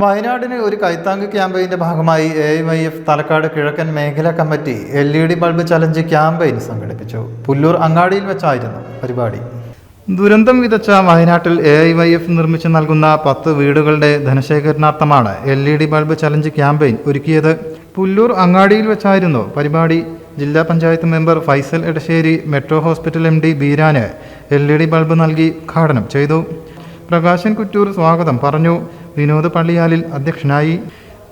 വയനാടിന് ഒരു കൈത്താങ്ക് ക്യാമ്പയിന്റെ ഭാഗമായി എ വൈ എഫ് തലക്കാട് കിഴക്കൻ മേഖലാ committee L E D bulb challenge campaign സംഘടിപ്പിച്ചു. പുല്ലൂർ അങ്ങാടിയിൽ വെച്ചായിരുന്നു പരിപാടി. ദുരന്തം വിതച്ച വയനാട്ടിൽ എ ഐ വൈ എഫ് നിർമ്മിച്ചു നൽകുന്ന പത്ത് വീടുകളുടെ ധനശേഖരണാർത്ഥമാണ് L E D bulb challenge campaign ഒരുക്കിയത്. പുല്ലൂർ അങ്ങാടിയിൽ വെച്ചായിരുന്നു പരിപാടി. ജില്ലാ panchayat member Faisal Edassery metro hospital M D ബീരാന് L E D bulb നൽകി ഉദ്ഘാടനം ചെയ്തു. പ്രകാശൻ കുറ്റൂർ സ്വാഗതം പറഞ്ഞു. വിനോദ് പള്ളിയാലിൽ അധ്യക്ഷനായി.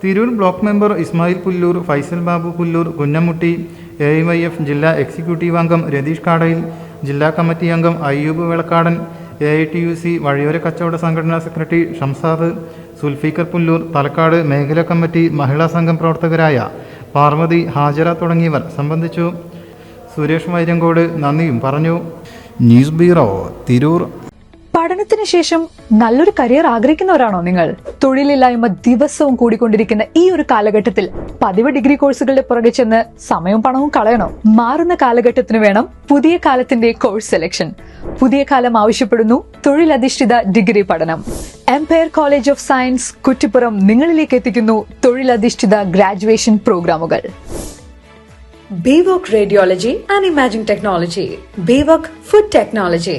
Tirur block member Ismail Pullur Faisal Babu Pullur Kunhammutty A Y F ജില്ലാ എക്സിക്യൂട്ടീവ് അംഗം രതീഷ് കാടയിൽ ജില്ലാ കമ്മിറ്റി അംഗം Ayyub Vilakkadan A I T U C വഴിയോര കച്ചവട സംഘടനാ സെക്രട്ടറി ഷംസാദ് സുൽഫീഖർ പുല്ലൂർ തലക്കാട് മേഖലാ കമ്മിറ്റി മഹിളാ സംഘം പ്രവർത്തകരായ പാർവതി ഹാജര തുടങ്ങിയവർ സംബന്ധിച്ചു. സുരേഷ് വൈരങ്കോട് നന്ദിയും പറഞ്ഞു. News bureau Tirur. പഠനത്തിന് ശേഷം നല്ലൊരു കരിയർ ആഗ്രഹിക്കുന്നവരാണോ നിങ്ങൾ? തൊഴിലില്ലായ്മ ദിവസവും കൂടിക്കൊണ്ടിരിക്കുന്ന ഈ ഒരു കാലഘട്ടത്തിൽ പതിവ് ഡിഗ്രി കോഴ്സുകളുടെ പുറകെ ചെന്ന് സമയവും പണവും കളയണോ? മാറുന്ന കാലഘട്ടത്തിന് വേണം പുതിയ കാലത്തിന്റെ കോഴ്സ് സെലക്ഷൻ പുതിയ കാലം ആവശ്യപ്പെടുന്നു തൊഴിലധിഷ്ഠിത ഡിഗ്രി പഠനം. Empire college of science Kuttippuram നിങ്ങളിലേക്ക് എത്തിക്കുന്നു തൊഴിലധിഷ്ഠിത ഗ്രാജുവേഷൻ പ്രോഗ്രാമുകൾ B Voc radiology and imaging technology B Voc food Technology,